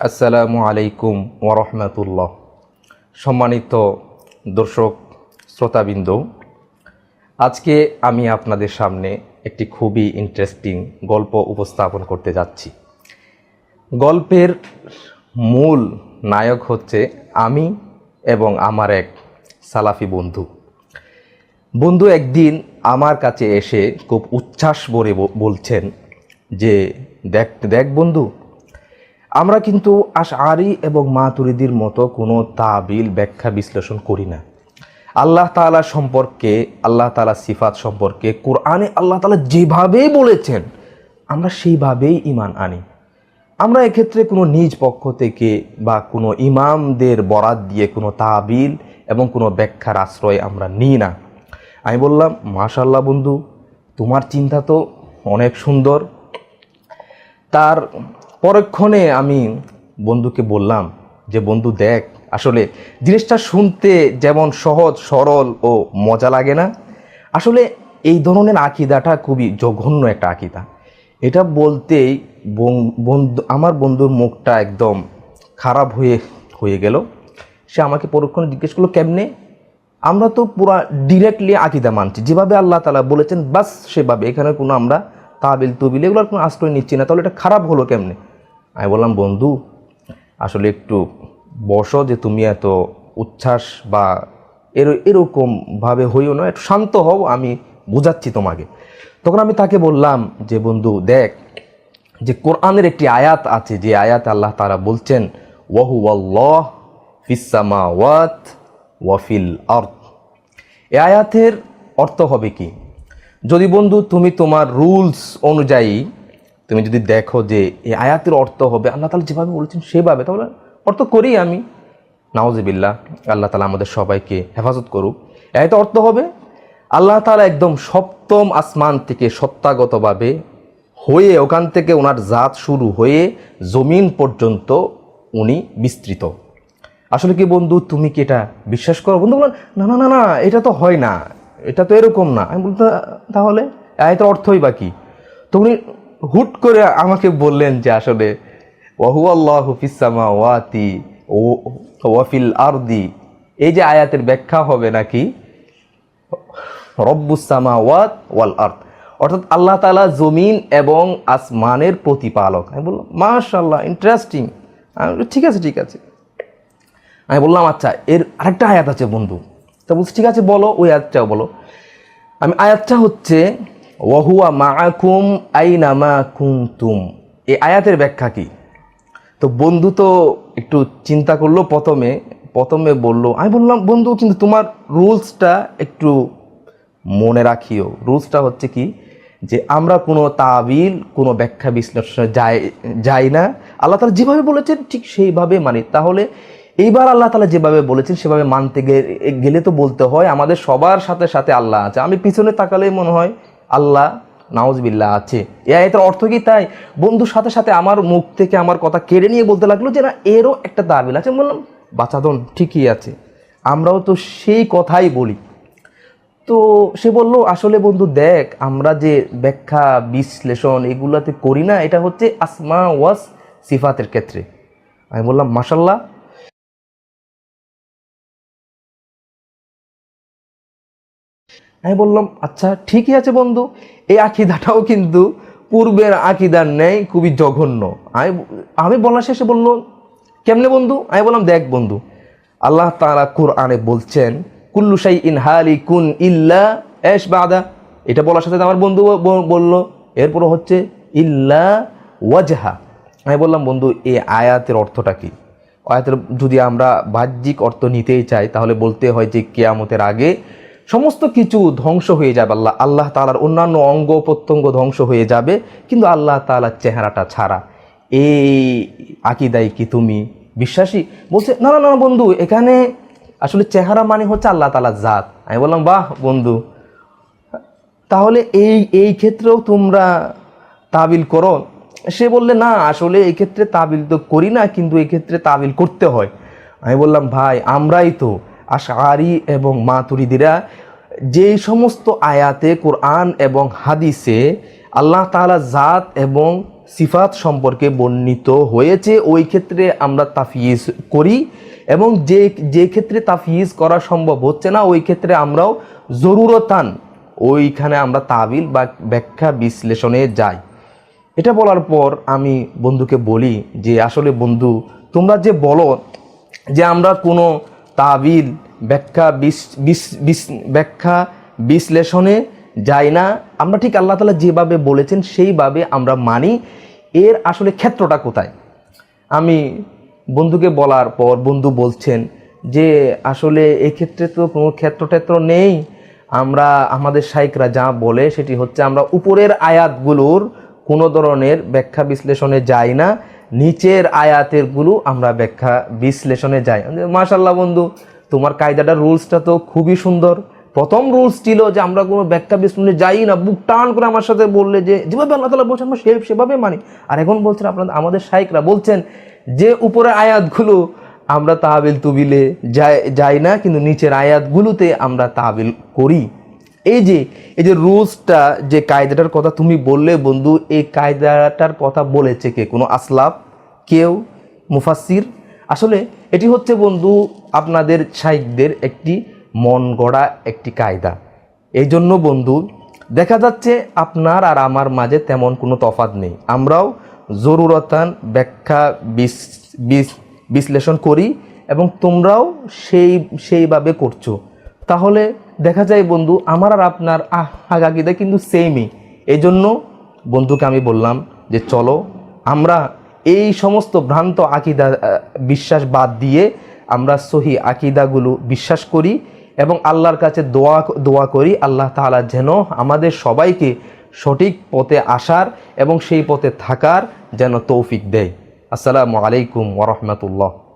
আসসালামু আলাইকুম ওরহমতুল্লাহ সম্মানিত দর্শক, শ্রোতাবৃন্দ, আজকে আমি আপনাদের সামনে একটি খুবই ইন্টারেস্টিং গল্প উপস্থাপন করতে যাচ্ছি। গল্পের মূল নায়ক হচ্ছে আমি এবং আমার এক সালাফি বন্ধু। বন্ধু একদিন আমার কাছে এসে খুব উচ্ছ্বাস ভরে ব- বলছেন যে, দেখ দেখ বন্ধু আমরা কিন্তু আশআরি এবং মাতুরিদির মতো কোনো তাবিল ব্যাখ্যা বিশ্লেষণ করি না। আল্লাহ তাআলা সম্পর্কে, আল্লাহ তাআলা সিফাত সম্পর্কে, কোরআনে আল্লাহ তালা যেভাবে বলেছেন, আমরা সেইভাবেই ইমান আনি। আমরা এক্ষেত্রে কোনো নিজ পক্ষ থেকে বা কোনো ইমামদের বরাত দিয়ে কোনো তাবিল এবং কোনো ব্যাখ্যার আশ্রয় আমরা নিই না। আমি বললাম মাশাল্লাহ বন্ধু, তোমার চিন্তা তো অনেক সুন্দর। তার পরক্ষণে আমি বন্ধুকে বললাম যে, বন্ধু, দেখ, আসলে জিনিসটা শুনতে যেমন সহজ, সরল ও মজা লাগে না। আসলে এই ধরনের আকিদাটা খুবই জঘন্য একটা আকিদা। এটা বলতেই বন্ধু, আমার বন্ধুর মুখটা একদম খারাপ হয়ে হয়ে গেল। সে আমাকে পরক্ষণে জিজ্ঞেস করল, কেমনে? আমরা তো পুরা ডিরেক্টলি আকিদা মানছি। যেভাবে আল্লাহ তালা বলেছেন, বাস সেভাবে, এখানে কোনো আমরা তাবিল তুবিল এগুলোর কোনো আশ্রয় নিচ্ছি না। তাহলে এটা খারাপ হলো কেমনে? আমি বললাম, বন্ধু, আসলে একটু বসো যে তুমি এত উচ্ছ্বাস বা এর, এরকমভাবে হইও না, একটু শান্ত হও, আমি বোঝাচ্ছি তোমাকে। তখন আমি তাকে বললাম যে, বন্ধু, দেখ, যে কোরআনের একটি আয়াত আছে, যে আয়াত আল্লাহ তারা বলছেন ওয়াহু আল্লাহ ফিসামা ওয়াত ওয়াফিল আর্থ এ আয়াতের অর্থ হবে কি? যদি বন্ধু, তুমি তোমার রুলস অনুযায়ী তুমি যদি দেখো যে এই আয়াতের অর্থ হবে, আল্লাহ তালা যেভাবে বলেছেন সেভাবে, তাহলে অর্থ করি আমি। নাওজিবিল্লা আল্লাহ তালা আমাদের সবাইকে হেফাজত করুক। আয়াতের অর্থ হবে, আল্লাহ তালা একদম সপ্তম আসমান থেকে সত্তাগতভাবে হয়ে, ওখান থেকে ওনার জাত শুরু হয়ে জমিন পর্যন্ত উনি বিস্তৃত। আসলে কি বন্ধু, তুমি কি এটা বিশ্বাস করো? বন্ধু বললেন না না না না, এটা তো হয় না, এটা তো এরকম না। আমি বলতে, তাহলে এত অর্থই বাকি তো উনি হুট করে আমাকে বললেন যে আসলে ওহু আল্লাহ ফিসামা ওয়াতি ও ওয়াফিল আরদি। এই যে আয়াতের ব্যাখ্যা হবে নাকি? রব্বুসামা ওয়াত ওয়াল আর্থ অর্থাৎ আল্লাহ তালা জমিন এবং আসমানের প্রতিপালক। আমি বললাম মাশাল্লাহ ইন্টারেস্টিং আমি ঠিক আছে ঠিক আছে। আমি বললাম আচ্ছা এর আরেকটা আয়াত আছে বন্ধু। তা বলছি, ঠিক আছে, বলো। ওই আয়াতটাও বলো। আমি, আয়াতটা হচ্ছে ওয়াহুয়া মাআকুম আইনামা কুনতুম। এই আয়াতের ব্যাখ্যা কি? তো বন্ধু তো একটু চিন্তা করল প্রথমে প্রথমে বলল, আমি বললাম, বন্ধু, কিন্তু তোমার রুলসটা একটু মনে রাখিও। রুলসটা হচ্ছে কি? যে আমরা কোনো তাবিল, কোনো ব্যাখ্যা বিশ্লেষণে যাই যাই না। আল্লাহ তালা যেভাবে বলেছেন, ঠিক সেইভাবে মানি। তাহলে এইবার আল্লাহ তালা যেভাবে বলেছেন, সেভাবে মানতে গেলে তো বলতে হয়, আমাদের সবার সাথে সাথে আল্লাহ আছে। আমি পিছনে তাকালেই মনে হয় আল্লাহ, নাউজবিল্লাহ আছে। এ আয়তের অর্থ কি তাই? বন্ধুর সাথে সাথে আমার মুখ থেকে আমার কথা কেড়ে নিয়ে বলতে লাগল যে না, এরও একটা দাবিল আছে। বললাম বাচ্চাদন ঠিকই আছে। আমরাও তো সেই কথাই বলি। তো সে বলল, আসলে বন্ধু, দেখ, আমরা যে ব্যাখ্যা, বিশ্লেষণ এগুলাতে করি না, এটা হচ্ছে আসমা ওয়াস সিফাতের ক্ষেত্রে। আমি বললাম মাসাল্লাহ আমি বললাম আচ্ছা ঠিকই আছে বন্ধু। এই আকিদাটাও কিন্তু পূর্বের আকিদার নেই খুবই জঘন্য। আমি আমি বলার শেষে বলল, কেমনে বন্ধু? আমি বললাম, দেখ বন্ধু, আল্লাহ তাআলা কোরআনে বলছেন, কুল্লু শাই ইন হালি কুন ইল্লা এস বাদা। এটা বলার সাথে আমার বন্ধু বলল এরপর হচ্ছে, ইল্লা ওয়াজহা। আমি বললাম, বন্ধু এই আয়াতের অর্থটা কি? আয়াতের যদি আমরা বাহ্যিক অর্থ নিতেই চাই, তাহলে বলতে হয় যে, কেয়ামতের আগে সমস্ত কিছু ধ্বংস হয়ে যাবে। আল্লাহ আল্লাহ তালার অন্যান্য অঙ্গ প্রত্যঙ্গ ধ্বংস হয়ে যাবে, কিন্তু আল্লাহ তালার চেহারাটা ছাড়া। এই আকিদাই কি তুমি? বিশ্বাসী? বলছে, না না না, বন্ধু, এখানে আসলে চেহারা মানে হচ্ছে আল্লাহ তালার জাত। আমি বললাম, বাহ, বন্ধু। তাহলে এই এই ক্ষেত্রেও তোমরা তাবিল করো? সে বললে, না, আসলে এই ক্ষেত্রে তাবিল তো করি না, কিন্তু এই ক্ষেত্রে তাবিল করতে হয়। আমি বললাম, ভাই, আমরাই তো আশারি এবং মাতুরিদিরা যেই সমস্ত আয়াতে কোরআন এবং হাদিসে আল্লাহ তাআলা জাত এবং সিফাত সম্পর্কে বর্ণিত হয়েছে, ওই ক্ষেত্রে আমরা তাফিজ করি এবং যে যে ক্ষেত্রে তাফিজ করা সম্ভব হচ্ছে না, ওই ক্ষেত্রে আমরাও জরুরতান ওইখানে আমরা তাবিল বা ব্যাখ্যা বিশ্লেষণে যাই। এটা বলার পর আমি বন্ধুকে বলি যে, আসলে বন্ধু, তোমরা যে বলো যে আমরা কোনো তাবিল, ব্যাখ্যা ব্যাখ্যা বিশ্লেষণে যাই না। আমরা ঠিক আল্লাহ তালা যেভাবে বলেছেন, সেইভাবে আমরা মানি। এর আসলে ক্ষেত্রটা কোথায়? আমি বন্ধুকে বলার পর বন্ধু বলছেন যে, আসলে এক্ষেত্রে তো কোনো ক্ষেত্র টেত্র নেই। আমরা, আমাদের শাইকরা যা বলে, সেটি হচ্ছে আমরা উপরের আয়াতগুলোর কোনো ধরনের ব্যাখ্যা বিশ্লেষণে যাই না। নিচের আয়াতেরগুলো আমরা ব্যাখ্যা বিশ্লেষণে যাই। মাশাল্লাহ বন্ধু, তোমার কায়দাটা, রুলসটা তো খুবই সুন্দর। প্রথম রুলস ছিল যে আমরা কোনো ব্যাখ্যা বিশ্লেষণে যাই না, বুক টান করে আমার সাথে বললে যে, যেভাবে আল্লাহ তালা বলছেন, আমরা সে, সেভাবে মানি। আর এখন বলছেন আপনাদের, আমাদের শাইকরা বলছেন যে, উপরের আয়াতগুলো আমরা তাহাবিল তুবিলে যাই যাই না, কিন্তু নিচের আয়াতগুলোতে আমরা তাহাবিল করি। এই যে এই যে রুলসটা, যে কায়দাটার কথা তুমি বললে, বন্ধু, এই কায়দাটার কথা বলেছে কে? কোনো আসলাফ? কেউ? মুফাসির আসলে এটি হচ্ছে, বন্ধু, আপনাদের শাইকদের একটি মন গড়া একটি কায়দা। এই জন্য বন্ধু, দেখা যাচ্ছে আপনার আর আমার মাঝে তেমন কোনো তফাৎ নেই। আমরাও জরুরতান ব্যাখ্যা বিশ্লেষণ করি এবং তোমরাও সেই, সেইভাবে করছ। তাহলে দেখা যায় বন্ধু, আমার আর আপনার আগাগিদা কিন্তু সেমই এই জন্য বন্ধুকে আমি বললাম যে, চলো, আমরা এই সমস্ত ভ্রান্ত আকিদা বিশ্বাস বাদ দিয়ে আমরা সহি আকিদাগুলো বিশ্বাস করি এবং আল্লাহর কাছে দোয়া দোয়া করি। আল্লাহ তাআলা যেন আমাদের সবাইকে সঠিক পথে আসার এবং সেই পথে থাকার যেন তৌফিক দেয়। আসসালামু আলাইকুম ওরহমতুল্লাহ